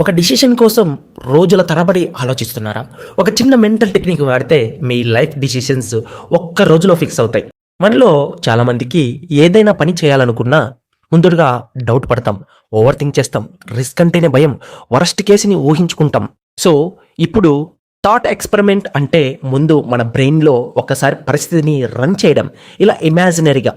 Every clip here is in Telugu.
ఒక డిసిషన్ కోసం రోజుల తరబడి ఆలోచిస్తున్నారా? ఒక చిన్న మెంటల్ టెక్నిక్ వాడితే మీ లైఫ్ డిసిషన్స్ ఒక్క రోజులో ఫిక్స్ అవుతాయి. మనలో చాలామందికి ఏదైనా పని చేయాలనుకున్నా ముందుగా డౌట్ పడతాం ఓవర్ థింక్ చేస్తాం రిస్క్ అంటేనే భయం వరస్ట్ కేసుని ఊహించుకుంటాం. సో ఇప్పుడు థాట్ ఎక్స్పెరిమెంట్ అంటే ముందు మన బ్రెయిన్లో ఒకసారి పరిస్థితిని రన్ చేయడం ఇలా ఇమాజినరీగా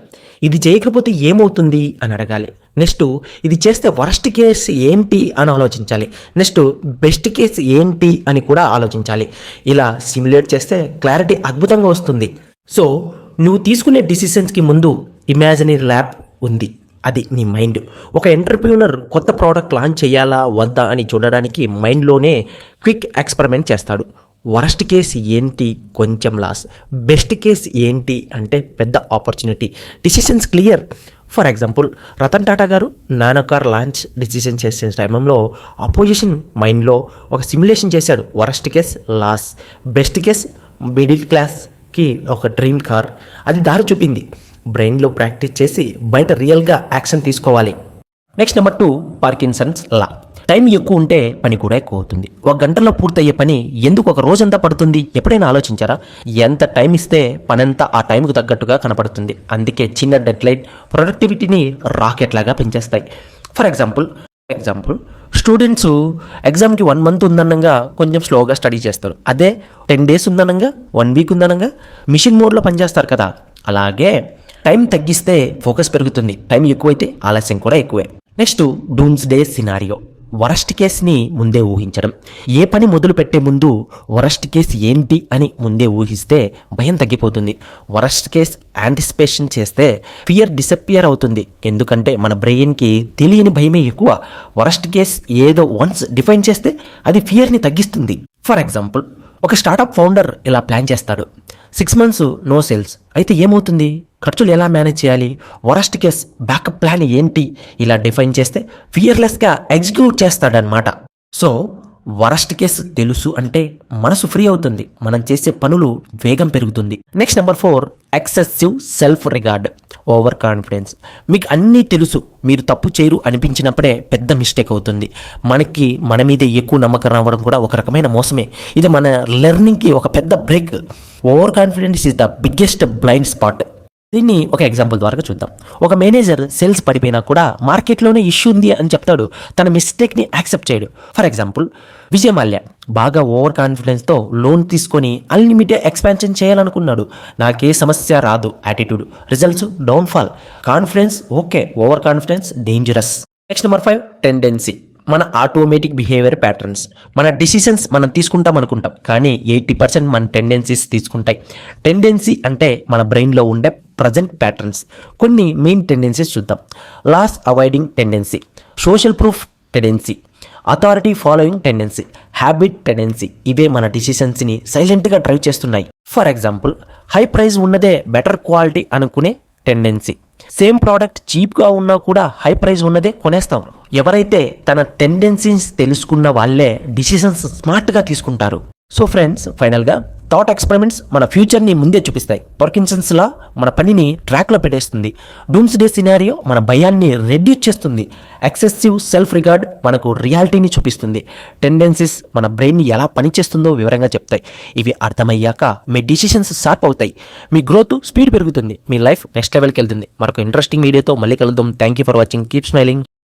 ఇది చేయకపోతే ఏమవుతుంది అని అడగాలి. నెక్స్ట్ ఇది చేస్తే వరస్ట్ కేస్ ఏంటి అని ఆలోచించాలి. నెక్స్ట్ బెస్ట్ కేస్ ఏంటి అని కూడా ఆలోచించాలి. ఇలా సిమ్యులేట్ చేస్తే క్లారిటీ అద్భుతంగా వస్తుంది. సో నువ్వు తీసుకునే డిసిషన్స్కి ముందు ఇమాజినరీ ల్యాబ్ ఉంది. అది నీ మైండ్. ఒక ఎంటర్ప్రీనర్ కొత్త ప్రోడక్ట్ లాంచ్ చేయాలా వద్దా అని చూడడానికి మైండ్లోనే క్విక్ ఎక్స్పెరిమెంట్ చేస్తాడు. వరస్ట్ కేస్ ఏంటి? కొంచెం లాస్. బెస్ట్ కేస్ ఏంటి? అంటే పెద్ద opportunity. Decisions clear. For example Ratan Tata garu nano car launch decision చేసే టైంలో అపోజిషన్ మైండ్లో ఒక సిమ్యులేషన్ చేశాడు. Worst case loss. Best case middle class. కి ఒక డ్రీమ్ కార్ అది దారి చూపింది. బ్రెయిన్లో ప్రాక్టీస్ చేసి బయట రియల్గా యాక్షన్ తీసుకోవాలి. Next number two Parkinson's law time ఎక్కువ ఉంటే పని కూడా ఎక్కువ అవుతుంది. ఒక గంటలో పూర్తయ్యే పని ఎందుకు ఒక రోజంతా పడుతుంది? ఎప్పుడైనా ఆలోచించారా? ఎంత టైం ఇస్తే పనంతా ఆ టైంకు తగ్గట్టుగా కనపడుతుంది. అందుకే చిన్న డెడ్లైట్ ప్రొడక్టివిటీని రాకెట్లాగా పెంచేస్తాయి. ఫర్ ఎగ్జాంపుల్ ఎగ్జాంపుల్ స్టూడెంట్స్ ఎగ్జామ్కి వన్ మంత్ ఉందనంగా కొంచెం స్లోగా స్టడీ చేస్తారు. అదే టెన్ డేస్ ఉందనంగా వన్ వీక్ ఉందనంగా మిషన్ మోడ్లో పనిచేస్తారు కదా. అలాగే టైం తగ్గిస్తే ఫోకస్ పెరుగుతుంది. టైం ఎక్కువైతే ఆలస్యం కూడా ఎక్కువే. Next doomsday scenario worst కేస్ని ముందే ఊహించడం. ఏ పని మొదలు పెట్టే ముందు వరస్ట్ కేస్ ఏంటి అని ముందే ఊహిస్తే భయం తగ్గిపోతుంది. వరస్ట్ కేస్ యాంటిసిపేషన్ చేస్తే ఫియర్ డిసప్పియర్ అవుతుంది. ఎందుకంటే మన బ్రెయిన్కి తెలియని భయమే ఎక్కువ. వరస్ట్ కేస్ ఏదో వన్స్ డిఫైన్ చేస్తే అది ఫియర్ని తగ్గిస్తుంది. ఫర్ ఎగ్జాంపుల్ ఒక స్టార్టప్ ఫౌండర్ ఇలా ప్లాన్ చేస్తాడు. సిక్స్ మంత్స్ నో సేల్స్ అయితే ఏమవుతుంది? ఖర్చులు ఎలా మేనేజ్ చేయాలి? వరస్ట్ కేస్ బ్యాకప్ ప్లాన్ ఏంటి? ఇలా డిఫైన్ చేస్తే ఫియర్లెస్గా ఎగ్జిక్యూట్ చేస్తాడనమాట సో వరస్ట్ కేస్ తెలుసు అంటే మనసు ఫ్రీ అవుతుంది. మనం చేసే పనులు వేగం పెరుగుతుంది. Next number four excessive self regard over confidence మీకు అన్నీ తెలుసు. మీరు తప్పు చేయరు అనిపించినప్పుడే పెద్ద మిస్టేక్ అవుతుంది. మనకి మన మీదే ఎక్కువ నమ్మకం రావడం కూడా ఒక రకమైన మోసమే. ఇది మన లెర్నింగ్కి ఒక పెద్ద break over confidence is the biggest blind spot దీన్ని ఒక ఎగ్జాంపుల్ ద్వారా చూద్దాం. ఒక మేనేజర్ సేల్స్ పడిపోయినా కూడా మార్కెట్లోనే ఇష్యూ ఉంది అని చెప్తాడు. తన మిస్టేక్ని యాక్సెప్ట్ చేయడు. ఫర్ ఎగ్జాంపుల్ విజయ్ మాల్యా బాగా ఓవర్ కాన్ఫిడెన్స్తో లోన్ తీసుకొని అన్లిమిటెడ్ ఎక్స్పాన్షన్ చేయాలనుకున్నాడు. నాకే సమస్య రాదు. Attitude results downfall confidence okay. Over confidence dangerous next number five tendency మన ఆటోమేటిక్ బిహేవియర్ ప్యాటర్న్స్ మన డిసిషన్స్ మనం తీసుకుంటాం అనుకుంటాం. కానీ ఎయిటీ పర్సెంట్ మన టెండెన్సీస్ తీసుకుంటాయి. టెండెన్సీ అంటే మన బ్రెయిన్లో ఉండే ప్రజెంట్ ప్యాటర్న్స్ కొన్ని మెయిన్ టెండెన్సీస్ చూద్దాం. Loss avoiding tendency social proof tendency authority following tendency habit tendency ఇవే మన డిసిషన్స్ని సైలెంట్గా డ్రైవ్ చేస్తున్నాయి. ఫర్ ఎగ్జాంపుల్ హై ప్రైస్ ఉన్నదే బెటర్ క్వాలిటీ అనుకునే టెండెన్సీ సేమ్ ప్రోడక్ట్ చీప్గా ఉన్నా కూడా హై ప్రైస్ ఉన్నదే కొనేస్తాం. ఎవరైతే తన టెండెన్సీస్ తెలుసుకున్న వాళ్ళే డిసిషన్స్ స్మార్ట్గా తీసుకుంటారు. సో ఫ్రెండ్స్ ఫైనల్గా థాట్ ఎక్స్పెరిమెంట్స్ మన ఫ్యూచర్ని ముందే చూపిస్తాయి. పర్కిన్సన్స్లా మన పనిని ట్రాక్లో పెట్టేస్తుంది. డూమ్స్ డే సినారియో మన భయాన్ని రెడ్యూస్ చేస్తుంది. ఎక్సెసివ్ సెల్ఫ్ రిగార్డ్ మనకు రియాలిటీని చూపిస్తుంది. టెండెన్సీస్ మన బ్రెయిన్ని ఎలా పనిచేస్తుందో వివరంగా చెప్తాయి. ఇవి అర్థమయ్యాక మీ డిసిషన్స్ షార్ప్ అవుతాయి. మీ గ్రోత్ స్పీడ్ పెరుగుతుంది. మీ లైఫ్ నెక్స్ట్ లెవెల్కి వెళ్తుంది. మరొక ఇంట్రెస్టింగ్ వీడియోతో మళ్ళీ కలుద్దాం. Thank you for watching keep smiling